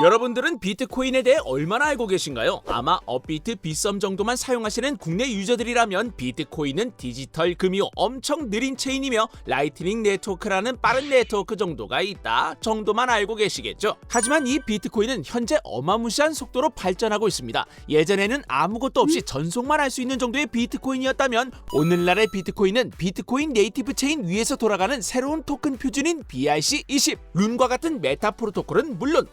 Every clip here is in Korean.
여러분들은 비트코인에 대해 얼마나 알고 계신가요? 아마 업비트 빗썸 정도만 사용하시는 국내 유저들이라면 비트코인은 디지털 금이요 엄청 느린 체인이며 라이트닝 네트워크라는 빠른 네트워크 정도가 있다 정도만 알고 계시겠죠. 하지만 이 비트코인은 현재 어마무시한 속도로 발전하고 있습니다. 예전에는 아무것도 없이 전송만 할 수 있는 정도의 비트코인이었다면 오늘날의 비트코인은 비트코인 네이티브 체인 위에서 돌아가는 새로운 토큰 표준인 BRC20 룬과 같은 메타 프로토콜은 물론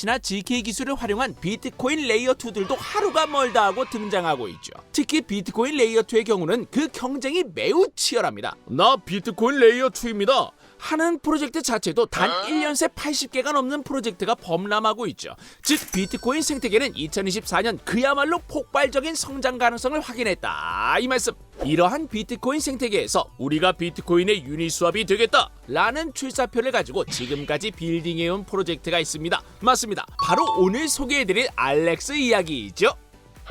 OPCash나 GK 기술을 활용한 비트코인 레이어 2들도 하루가 멀다 하고 등장하고 있죠. 특히 비트코인 레이어 2의 경우는 그 경쟁이 매우 치열합니다. 나 비트코인 레이어 2입니다. 하는 프로젝트 자체도 단 1년 새 80개가 넘는 프로젝트가 범람하고 있죠. 즉 비트코인 생태계는 2024년 그야말로 폭발적인 성장 가능성을 확인했다. 이 말씀. 이러한 비트코인 생태계에서 우리가 비트코인의 유니스왑이 되겠다 라는 출사표를 가지고 지금까지 빌딩해온 프로젝트가 있습니다. 맞습니다. 바로 오늘 소개해드릴 알렉스 이야기이죠.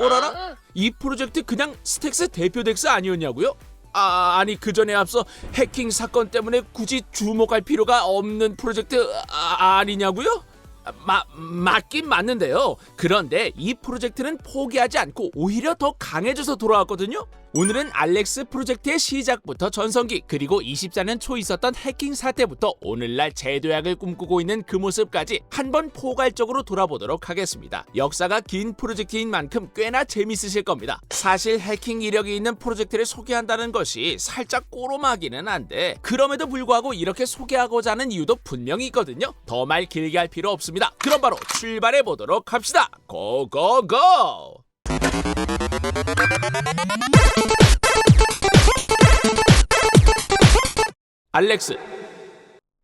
오라라? 이 프로젝트 그냥 스택스 대표 덱스 아니었냐고요? 아, 아니 그 전에 앞서 해킹 사건 때문에 굳이 주목할 필요가 없는 프로젝트 아, 아니냐고요? 마, 맞긴 맞는데요. 그런데 이 프로젝트는 포기하지 않고 오히려 더 강해져서 돌아왔거든요. 오늘은 알렉스 프로젝트의 시작부터 전성기 그리고 24년 초 있었던 해킹 사태부터 오늘날 재도약을 꿈꾸고 있는 그 모습까지 한번 포괄적으로 돌아보도록 하겠습니다. 역사가 긴 프로젝트인 만큼 꽤나 재밌으실 겁니다. 사실 해킹 이력이 있는 프로젝트를 소개한다는 것이 살짝 꼬로마기는 한데 그럼에도 불구하고 이렇게 소개하고자 하는 이유도 분명히 있거든요. 더 말 길게 할 필요 없습니다. 그럼 바로 출발해 보도록 합시다. 고고고! 알렉스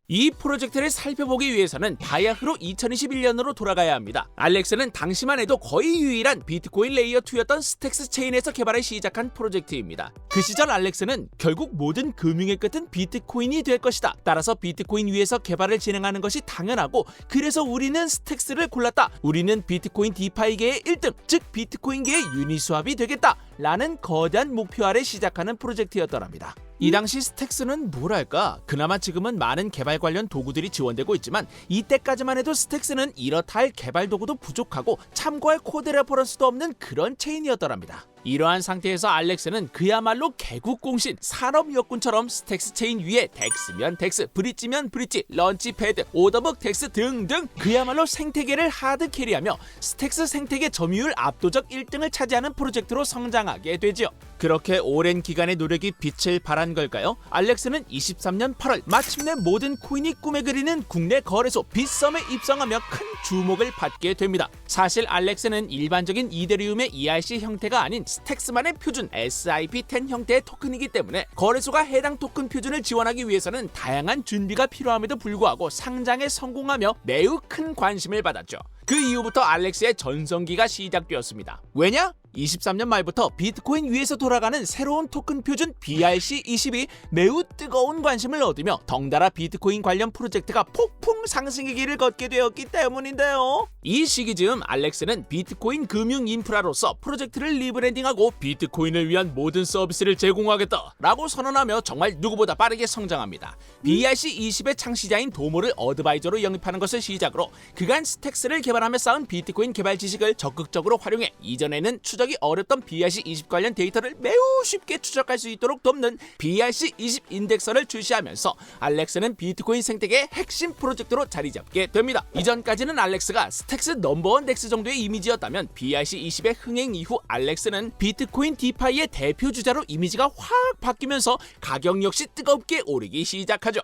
이 프로젝트를 살펴보기 위해서는 바야흐로 2021년으로 돌아가야 합니다. 알렉스는 당시만 해도 거의 유일한 비트코인 레이어 2였던 스택스 체인에서 개발을 시작한 프로젝트입니다. 그 시절 알렉스는 결국 모든 금융의 끝은 비트코인이 될 것이다. 따라서 비트코인 위에서 개발을 진행하는 것이 당연하고 그래서 우리는 스택스를 골랐다. 우리는 비트코인 디파이계의 1등, 즉 비트코인계의 유니스왑이 되겠다. 라는 거대한 목표 아래 시작하는 프로젝트였더랍니다. 이 당시 스택스는 뭐랄까 그나마 지금은 많은 개발 관련 도구들이 지원되고 있지만 이때까지만 해도 스택스는 이렇다 할 개발 도구도 부족하고 참고할 코드 레퍼런스도 없는 그런 체인이었더랍니다. 이러한 상태에서 알렉스는 그야말로 개국공신 산업여군처럼 스택스 체인 위에 덱스면 덱스, 브릿지면 브릿지, 런치 패드, 오더북 덱스 등등 그야말로 생태계를 하드 캐리하며 스택스 생태계 점유율 압도적 1등을 차지하는 프로젝트로 성장하게 되죠. 그렇게 오랜 기간의 노력이 빛을 발한 걸까요? 알렉스는 23년 8월 마침내 모든 코인이 꿈에 그리는 국내 거래소 빗썸에 입성하며 큰 주목을 받게 됩니다. 사실 알렉스는 일반적인 이데리움의 ERC 형태가 아닌 스택스만의 표준 SIP10 형태의 토큰이기 때문에 거래소가 해당 토큰 표준을 지원하기 위해서는 다양한 준비가 필요함에도 불구하고 상장에 성공하며 매우 큰 관심을 받았죠. 그 이후부터 알렉스의 전성기가 시작되었습니다. 왜냐? 23년 말부터 비트코인 위에서 돌아가는 새로운 토큰 표준 BRC20이 매우 뜨거운 관심을 얻으며 덩달아 비트코인 관련 프로젝트가 폭풍 상승의 길을 걷게 되었기 때문인데요. 이 시기 즈음 알렉스는 비트코인 금융 인프라로서 프로젝트를 리브랜딩하고 비트코인을 위한 모든 서비스를 제공하겠다라고 선언하며 정말 누구보다 빠르게 성장합니다. BRC20의 창시자인 도모를 어드바이저로 영입하는 것을 시작으로 그간 스택스를 개발하며 쌓은 비트코인 개발 지식을 적극적으로 활용해 이전에는 추적 이 어렵던 BRC20 관련 데이터를 매우 쉽게 추적할 수 있도록 돕는 BRC20 인덱서를 출시하면서 알렉스는 비트코인 생태계의 핵심 프로젝트로 자리 잡게 됩니다. 이전까지는 알렉스가 스택스 넘버원 덱스 정도의 이미지였다면 BRC20의 흥행 이후 알렉스는 비트코인 디파이의 대표 주자로 이미지가 확 바뀌면서 가격 역시 뜨겁게 오르기 시작하죠.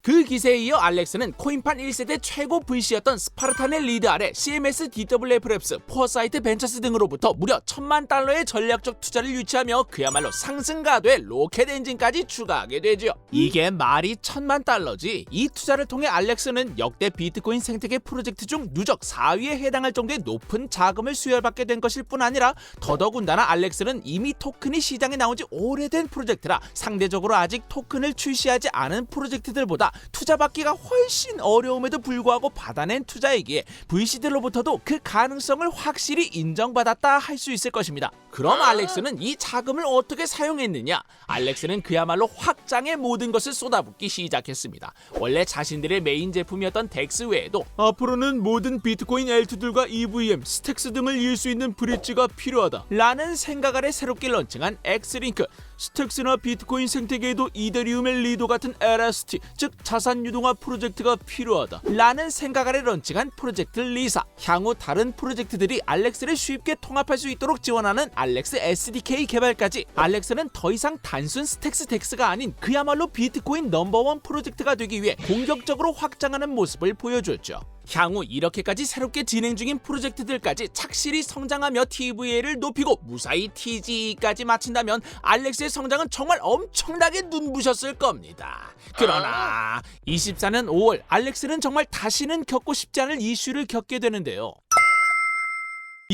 그 기세에 이어 알렉스는 코인판 1세대 최고 VC였던 스파르탄의 리드 아래 CMS, DWF, 포어사이트 벤처스 등으로부터 무려 천만 달러의 전략적 투자를 유치하며 그야말로 상승가도의 로켓 엔진까지 추가하게 되죠. 이게 말이 천만 달러지. 이 투자를 통해 알렉스는 역대 비트코인 생태계 프로젝트 중 누적 4위에 해당할 정도의 높은 자금을 수혈받게 된 것일 뿐 아니라 더더군다나 알렉스는 이미 토큰이 시장에 나온 지 오래된 프로젝트라 상대적으로 아직 토큰을 출시하지 않은 프로젝트들보다 투자 받기가 훨씬 어려움에도 불구하고 받아낸 투자이기에 VC들로부터도 그 가능성을 확실히 인정받았다 할 수 있을 것입니다. 그럼 알렉스는 이 자금을 어떻게 사용했느냐? 알렉스는 그야말로 확장의 모든 것을 쏟아붓기 시작했습니다. 원래 자신들의 메인 제품이었던 덱스 외에도 앞으로는 모든 비트코인 L2들과 EVM, 스택스 등을 이을 수 있는 브릿지가 필요하다. 라는 생각 아래 새롭게 런칭한 X링크. 스택스나 비트코인 생태계에도 이더리움의 리도 같은 LST, 즉 자산 유동화 프로젝트가 필요하다. 라는 생각 아래 런칭한 프로젝트 리사. 향후 다른 프로젝트들이 알렉스를 쉽게 통합할 수 있도록 지원하는 알렉스 SDK 개발까지 알렉스는 더 이상 단순 스택스 덱스가 아닌 그야말로 비트코인 넘버원 프로젝트가 되기 위해 공격적으로 확장하는 모습을 보여줬죠. 향후 이렇게까지 새롭게 진행 중인 프로젝트들까지 착실히 성장하며 TVA를 높이고 무사히 TG까지 마친다면 알렉스의 성장은 정말 엄청나게 눈부셨을 겁니다. 그러나 24년 5월 알렉스는 정말 다시는 겪고 싶지 않을 이슈를 겪게 되는데요.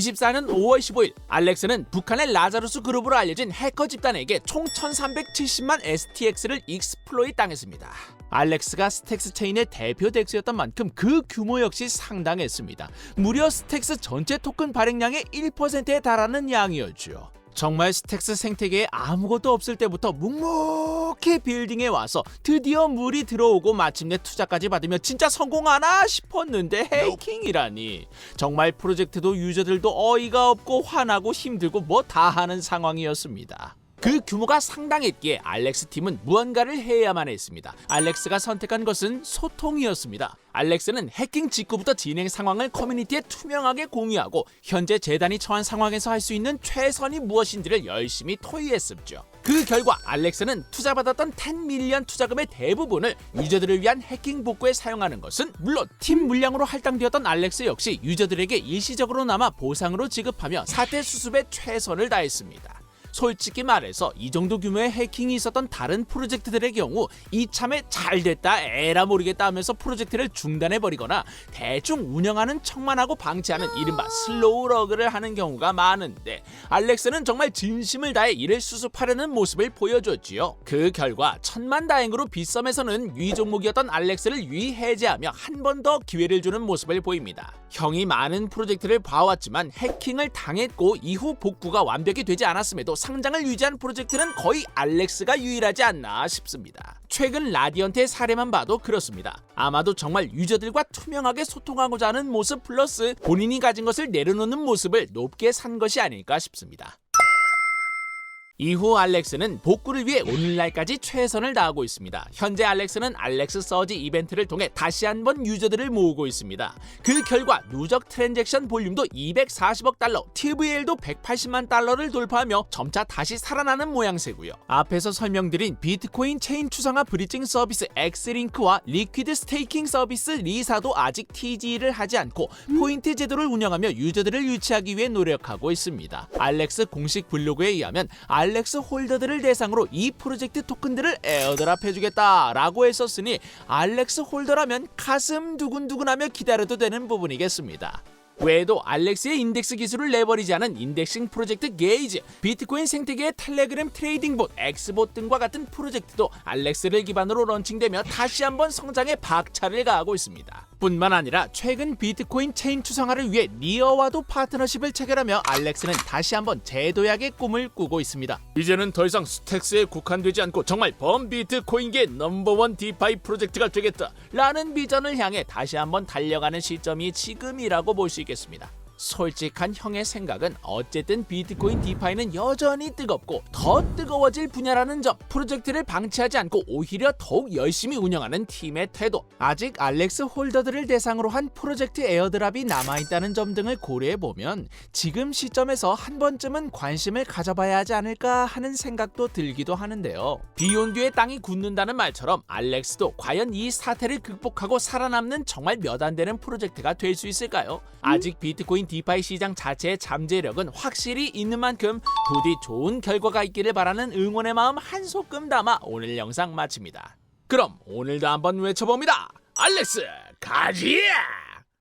24년 5월 15일 알렉스는 북한의 라자루스 그룹으로 알려진 해커 집단에게 총 1370만 STX를 익스플로이 당했습니다. 알렉스가 스택스 체인의 대표 덱스였던 만큼 그 규모 역시 상당했습니다. 무려 스택스 전체 토큰 발행량의 1%에 달하는 양이었죠. 정말 스택스 생태계에 아무것도 없을 때부터 묵묵히 빌딩에 와서 드디어 물이 들어오고 마침내 투자까지 받으며 진짜 성공하나 싶었는데 해킹이라니 정말 프로젝트도 유저들도 어이가 없고 화나고 힘들고 뭐 다 하는 상황이었습니다. 그 규모가 상당했기에 알렉스 팀은 무언가를 해야만 했습니다. 알렉스가 선택한 것은 소통이었습니다. 알렉스는 해킹 직후부터 진행 상황을 커뮤니티에 투명하게 공유하고 현재 재단이 처한 상황에서 할 수 있는 최선이 무엇인지를 열심히 토의했습죠. 그 결과 알렉스는 투자받았던 10 밀리언 투자금의 대부분을 유저들을 위한 해킹 복구에 사용하는 것은 물론 팀 물량으로 할당되었던 알렉스 역시 유저들에게 일시적으로나마 보상으로 지급하며 사태 수습에 최선을 다했습니다. 솔직히 말해서 이 정도 규모의 해킹이 있었던 다른 프로젝트들의 경우 이참에 잘 됐다 에라 모르겠다 하면서 프로젝트를 중단해 버리거나 대충 운영하는 척만 하고 방치하는 이른바 슬로우 러그를 하는 경우가 많은데 알렉스는 정말 진심을 다해 이를 수습하려는 모습을 보여줬지요. 그 결과 천만다행으로 빗썸에서는 유의 종목이었던 알렉스를 유의 해제하며 한 번 더 기회를 주는 모습을 보입니다. 형이 많은 프로젝트를 봐왔지만 해킹을 당했고 이후 복구가 완벽히 되지 않았음에도 상장을 유지한 프로젝트는 거의 알렉스가 유일하지 않나 싶습니다. 최근 라디언트의 사례만 봐도 그렇습니다. 아마도 정말 유저들과 투명하게 소통하고자 하는 모습 플러스 본인이 가진 것을 내려놓는 모습을 높게 산 것이 아닐까 싶습니다. 이후 알렉스는 복구를 위해 오늘날까지 최선을 다하고 있습니다. 현재 알렉스는 알렉스 서지 이벤트를 통해 다시 한번 유저들을 모으고 있습니다. 그 결과 누적 트랜잭션 볼륨도 240억 달러, TVL도 180만 달러를 돌파하며 점차 다시 살아나는 모양새고요. 앞에서 설명드린 비트코인 체인 추상화 브리징 서비스 엑스링크와 리퀴드 스테이킹 서비스 리사도 아직 TG를 하지 않고 포인트 제도를 운영하며 유저들을 유치하기 위해 노력하고 있습니다. 알렉스 공식 블로그에 의하면 알 렉스 홀더들을 대상으로 이 프로젝트 토큰들을 에어드랍 해주겠다라고 했었으니 알렉스 홀더라면 가슴 두근두근하며 기다려도 되는 부분이겠습니다. 외에도 알렉스의 인덱스 기술을 내버리지 않은 인덱싱 프로젝트 게이지, 비트코인 생태계의 텔레그램 트레이딩봇, 엑스봇 등과 같은 프로젝트도 알렉스를 기반으로 런칭되며 다시 한번 성장에 박차를 가하고 있습니다. 뿐만 아니라 최근 비트코인 체인 추상화를 위해 니어와도 파트너십을 체결하며 알렉스는 다시 한번 재도약의 꿈을 꾸고 있습니다. 이제는 더 이상 스택스에 국한되지 않고 정말 범 비트코인계 넘버원 디파이 프로젝트가 되겠다 라는 비전을 향해 다시 한번 달려가는 시점이 지금이라고 볼 수 있겠습니다. 솔직한 형의 생각은 어쨌든 비트코인 디파이는 여전히 뜨겁고 더 뜨거워질 분야라는 점. 프로젝트를 방치하지 않고 오히려 더욱 열심히 운영하는 팀의 태도. 아직 알렉스 홀더들을 대상으로 한 프로젝트 에어드랍이 남아있다는 점 등을 고려해보면 지금 시점에서 한 번쯤은 관심을 가져봐야 하지 않을까 하는 생각도 들기도 하는데요. 비온뒤에 땅이 굳는다는 말처럼 알렉스도 과연 이 사태를 극복하고 살아남는 정말 몇 안 되는 프로젝트가 될 수 있을까요? 아직 비트코인 디파이 시장 자체의 잠재력은 확실히 있는 만큼 부디 좋은 결과가 있기를 바라는 응원의 마음 한 소끔 담아 오늘 영상 마칩니다. 그럼 오늘도 한번 외쳐봅니다. 알렉스 가지야!